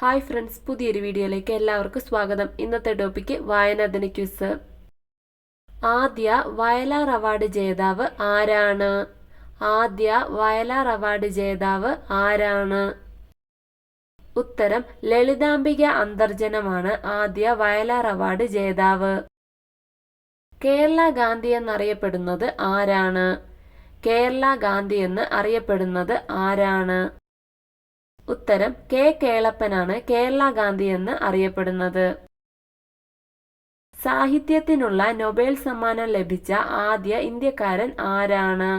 Hi friends പുതിയൊരു വീഡിയോയിലേക്ക് എല്ലാവർക്കും സ്വാഗതം. ഇന്നത്തെ ടോപ്പിക്ക് വായനാദിന ക്വിസ്. ആദ്യ വയലാർ അവാർഡ് ജേതാവ് ആരാണ്? ആദ്യ വയലാർ അവാർഡ് ജേതാവ് ആരാണ്? ഉത്തരം ലളിതാംബിക അന്തർജനമാണ് ആദ്യ വയലാർ അവാർഡ് ജേതാവ്. കേരള ഗാന്ധി എന്നറിയപ്പെടുന്നത് ആരാണ്? കേരള ഗാന്ധി എന്ന് അറിയപ്പെടുന്നത് ആരാണ്? ഉത്തരം കെ കേളപ്പനാണ് കേരള ഗാന്ധി എന്ന് അറിയപ്പെടുന്നത്. സാഹിത്യത്തിനുള്ള നൊബേൽ സമ്മാനം ലഭിച്ച ആദ്യ ഇന്ത്യക്കാരൻ ആരാണ്?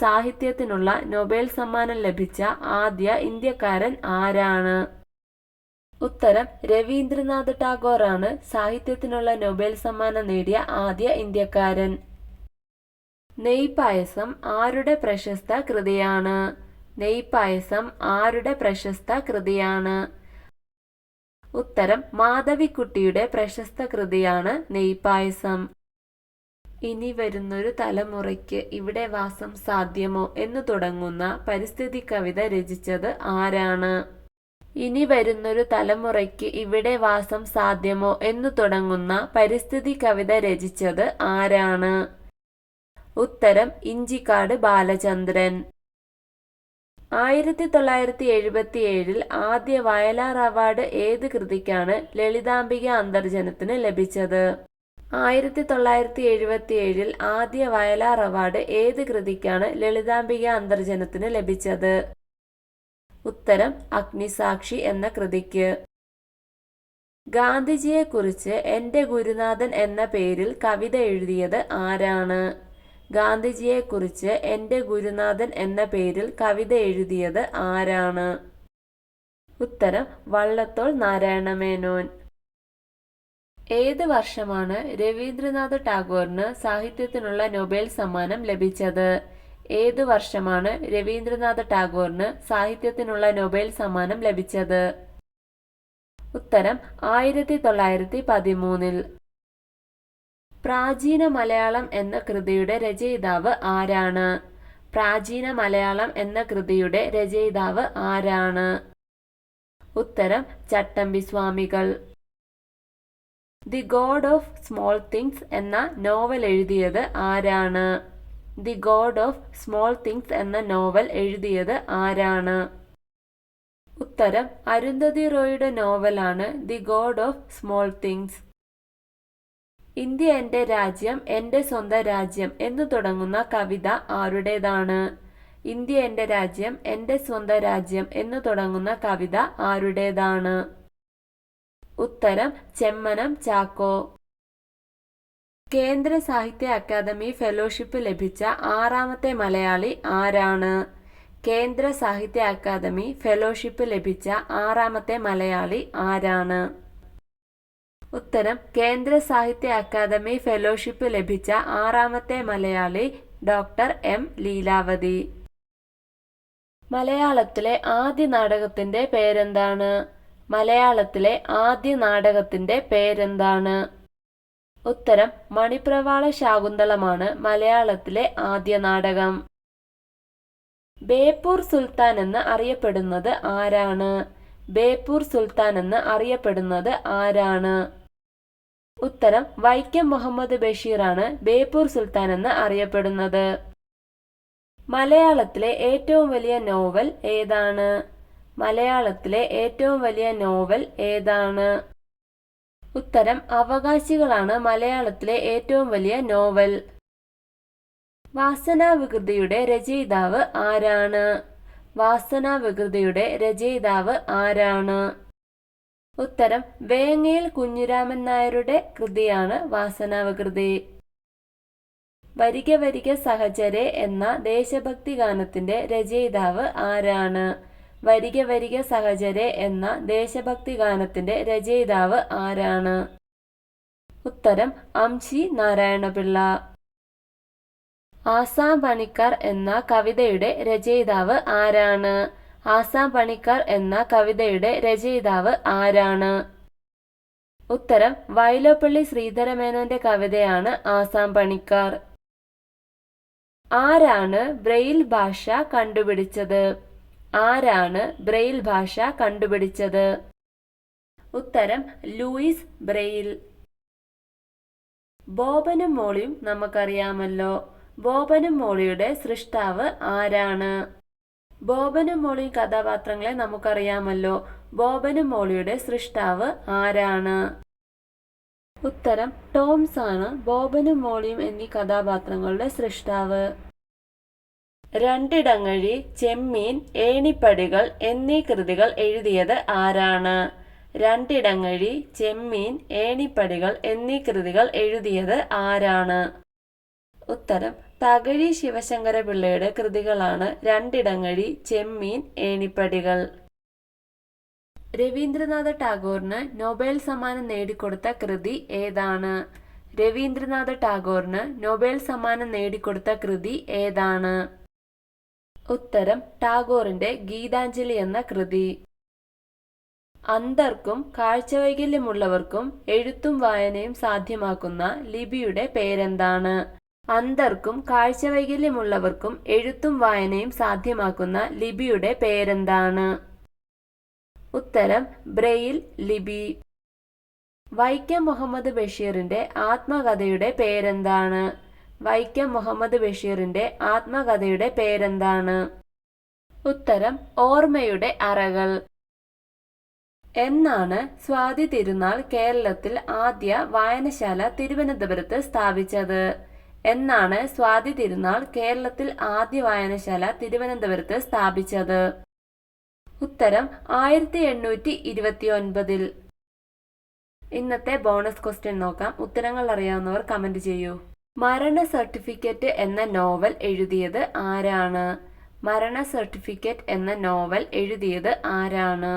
സാഹിത്യത്തിനുള്ള നൊബേൽ സമ്മാനം ലഭിച്ച ആദ്യ ഇന്ത്യക്കാരൻ ആരാണ്? ഉത്തരം രവീന്ദ്രനാഥ് ടാഗോർ ആണ് സാഹിത്യത്തിനുള്ള നൊബേൽ സമ്മാനം നേടിയ ആദ്യ ഇന്ത്യക്കാരൻ. നെയ്പായസം ആരുടെ പ്രശസ്ത കൃതിയാണ്? നെയ്പായസം ആരുടെ പ്രശസ്ത കൃതിയാണ്? ഉത്തരം മാധവിക്കുട്ടിയുടെ പ്രശസ്ത കൃതിയാണ് നെയ്പായസം. ഇനി വരുന്നൊരു തലമുറയ്ക്ക് ഇവിടെ വാസം സാധ്യമോ എന്ന് തുടങ്ങുന്ന പരിസ്ഥിതി കവിത രചിച്ചത് ആരാണ്? ഇനി വരുന്നൊരു തലമുറയ്ക്ക് ഇവിടെ വാസം സാധ്യമോ എന്ന് തുടങ്ങുന്ന പരിസ്ഥിതി കവിത രചിച്ചത് ആരാണ്? ഉത്തരം ഇഞ്ചിക്കാട് ബാലചന്ദ്രൻ. ആയിരത്തി തൊള്ളായിരത്തി എഴുപത്തി ഏഴിൽ ആദ്യ വയലാർ അവാർഡ് ഏത് കൃതിക്കാണ് ലളിതാംബിക അന്തർജനത്തിന് ലഭിച്ചത്? ആയിരത്തി തൊള്ളായിരത്തി എഴുപത്തി ഏഴിൽ ആദ്യ വയലാർ അവാർഡ് ഏത് കൃതിക്കാണ് ലളിതാംബിക അന്തർജനത്തിന് ലഭിച്ചത്? ഉത്തരം അഗ്നിസാക്ഷി എന്ന കൃതിക്ക്. ഗാന്ധിജിയെക്കുറിച്ച് എന്റെ ഗുരുനാഥൻ എന്ന പേരിൽ കവിത എഴുതിയത് ആരാണ്? ഗാന്ധിജിയെക്കുറിച്ച് എന്റെ ഗുരുനാഥൻ എന്ന പേരിൽ കവിത എഴുതിയത് ആരാണ്? ഉത്തരം വള്ളത്തോൾ നാരായണമേനോൻ. ഏത് വർഷമാണ് രവീന്ദ്രനാഥ് ടാഗോറിന് സാഹിത്യത്തിനുള്ള നൊബേൽ സമ്മാനം ലഭിച്ചത്? ഏത് വർഷമാണ് രവീന്ദ്രനാഥ് ടാഗോറിന് സാഹിത്യത്തിനുള്ള നൊബേൽ സമ്മാനം ലഭിച്ചത്? ഉത്തരം ആയിരത്തി തൊള്ളായിരത്തി പതിമൂന്നിൽ പ്രാചീന മലയാളം എന്ന കൃതിയുടെ രചയിതാവ് ആരാണ്? പ്രാചീന മലയാളം എന്ന കൃതിയുടെ രചയിതാവ് ആരാണ്? ഉത്തരം Chattampi Swamikal. The god of small things എന്ന നോവൽ എഴുതിയത് ആരാണ്? The god of small things എന്ന നോവൽ എഴുതിയത് ആരാണ്? ഉത്തരം അരുന്ധതി റോയുടെ നോവലാണ് the god of small things. India എന്റെ രാജ്യം എന്റെ സ്വന്തം രാജ്യം എന്ന് തുടങ്ങുന്ന കവിത ആരുടേതാണ്? ഇന്ത്യ എന്റെ രാജ്യം എന്റെ സ്വന്തം രാജ്യം എന്ന് തുടങ്ങുന്ന കവിത ആരുടേതാണ്? ഉത്തരം ചെമ്മനം ചാക്കോ. കേന്ദ്ര സാഹിത്യ അക്കാദമി ഫെലോഷിപ്പ് ലഭിച്ച ആറാമത്തെ മലയാളി ആരാണ്? കേന്ദ്ര സാഹിത്യ അക്കാദമി ഫെലോഷിപ്പ് ലഭിച്ച ആറാമത്തെ മലയാളി ആരാണ്? ഉത്തരം കേന്ദ്ര സാഹിത്യ അക്കാദമി ഫെലോഷിപ്പ് ലഭിച്ച ആറാമത്തെ മലയാളി ഡോക്ടർ എം. ലീലാവതി. മലയാളത്തിലെ ആദ്യ നാടകത്തിന്റെ പേരെന്താണ്? മലയാളത്തിലെ ആദ്യ നാടകത്തിന്റെ പേരെന്താണ്? ഉത്തരം മണിപ്രവാള ശാകുന്തളമാണ് മലയാളത്തിലെ ആദ്യ നാടകം. ബേപ്പൂർ സുൽത്താൻ എന്ന് അറിയപ്പെടുന്നത് ആരാണ്? ബേപ്പൂർ സുൽത്താൻ എന്ന് അറിയപ്പെടുന്നത് ആരാണ്? ഉത്തരം വൈക്കം മുഹമ്മദ് ബഷീറാണ് ബേപ്പൂർ സുൽത്താൻ എന്ന് അറിയപ്പെടുന്നത്. മലയാളത്തിലെ ഏറ്റവും വലിയ നോവൽ ഏതാണ്? മലയാളത്തിലെ ഏറ്റവും വലിയ നോവൽ ഏതാണ്? ഉത്തരം അവകാശികളാണ് മലയാളത്തിലെ ഏറ്റവും വലിയ നോവൽ. വാസനാവികൃതിയുടെ രചയിതാവ് ആരാണ്? വാസനാവികൃതിയുടെ രചയിതാവ് ആരാണ്? ഉത്തരം വേങ്ങയിൽ കുഞ്ഞിരാമൻ നായരുടെ കൃതിയാണ് വാസനാവകൃതി. വരിക വരിക സഹചരെ എന്ന ദേശഭക്തി ഗാനത്തിന്റെ രചയിതാവ് ആരാണ്? വരിക വരിക സഹചരെ എന്ന ദേശഭക്തി ഗാനത്തിന്റെ രചയിതാവ് ആരാണ്? ഉത്തരം അംശി നാരായണപിള്ള. ആസാം പണിക്കാർ എന്ന കവിതയുടെ രചയിതാവ് ആരാണ്? ആസാം പണിക്കർ എന്ന കവിതയുടെ രചയിതാവ് ആരാണ്? ഉത്തരം വൈലോപ്പള്ളി ശ്രീധരമേനോന്റെ കവിതയാണ് ആസാം പണിക്കാർ. ആരാണ് ബ്രെയിൽ ഭാഷ കണ്ടുപിടിച്ചത്? ആരാണ് ബ്രെയിൽ ഭാഷ കണ്ടുപിടിച്ചത്? ഉത്തരം ലൂയിസ് ബ്രെയിൽ. ബോബനും മോളിയും നമുക്കറിയാമല്ലോ. ബോബനും മോളിയുടെ സൃഷ്ടാവ് ആരാണ്? ബോബനും മോളിയും കഥാപാത്രങ്ങളെ നമുക്കറിയാമല്ലോ. ബോബനും മോളിയുടെ സൃഷ്ടാവ് ആരാണ്? ഉത്തരം ടോംസ് ആണ്. ബോബനും മോളിയും എന്നീ കഥാപാത്രങ്ങളുടെ സൃഷ്ടാവ്. രണ്ടിടങ്ങഴി ചെമ്മീൻ ഏണിപ്പടികൾ എന്നീ കൃതികൾ എഴുതിയത് ആരാണ്? രണ്ടിടങ്ങഴി ചെമ്മീൻ ഏണിപ്പടികൾ എന്നീ കൃതികൾ എഴുതിയത് ആരാണ്? ഉത്തരം തകഴി ശിവശങ്കര പിള്ളയുടെ കൃതികളാണ് രണ്ടിടങ്ങഴി ചെമ്മീൻ ഏണിപ്പടികൾ. രവീന്ദ്രനാഥ ടാഗോറിന് നൊബേൽ സമ്മാനം നേടിക്കൊടുത്ത കൃതി ഏതാണ്? രവീന്ദ്രനാഥ ടാഗോറിന് നൊബേൽ സമ്മാനം നേടിക്കൊടുത്ത കൃതി ഏതാണ്? ഉത്തരം ടാഗോറിന്റെ ഗീതാഞ്ജലി എന്ന കൃതി. അന്ധർക്കും കാഴ്ചവൈകല്യമുള്ളവർക്കും എഴുത്തും വായനയും സാധ്യമാക്കുന്ന ലിപിയുടെ പേരെന്താണ്? അന്ധർക്കും കാഴ്ചവൈകല്യമുള്ളവർക്കും എഴുത്തും വായനയും സാധ്യമാക്കുന്ന ലിപിയുടെ പേരെന്താണ്? ഉത്തരം ബ്രെയിൽ ലിപി. വൈക്കം മുഹമ്മദ് ബഷീറിന്റെ ആത്മകഥയുടെ പേരെന്താണ്? വൈക്കം മുഹമ്മദ് ബഷീറിന്റെ ആത്മകഥയുടെ പേരെന്താണ്? ഉത്തരം ഓർമ്മയുടെ അറകൾ. എന്നാണ് സ്വാതി തിരുനാൾ കേരളത്തിൽ ആദ്യ വായനശാല തിരുവനന്തപുരത്ത് സ്ഥാപിച്ചത്. എന്നാണ് സ്വാതി തിരുനാൾ കേരളത്തിൽ ആദ്യ വായനശാല തിരുവനന്തപുരത്ത് സ്ഥാപിച്ചത്. ഉത്തരം ആയിരത്തി എണ്ണൂറ്റി ഇരുപത്തി ഒൻപതിൽ ഇന്നത്തെ ബോണസ് ക്വസ്റ്റ്യൻ നോക്കാം. ഉത്തരങ്ങൾ അറിയാവുന്നവർ കമന്റ് ചെയ്യൂ. മരണ സർട്ടിഫിക്കറ്റ് എന്ന നോവൽ എഴുതിയത് ആരാണ്? മരണ സർട്ടിഫിക്കറ്റ് എന്ന നോവൽ എഴുതിയത് ആരാണ്?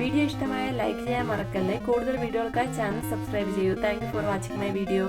വീഡിയോ ഇഷ്ടമായ ലൈക്ക് ചെയ്യാൻ മറക്കല്ലേ. കൂടുതൽ വീഡിയോകൾക്കായി ചാനൽ സബ്സ്ക്രൈബ് ചെയ്യൂ. Thank for watching my video.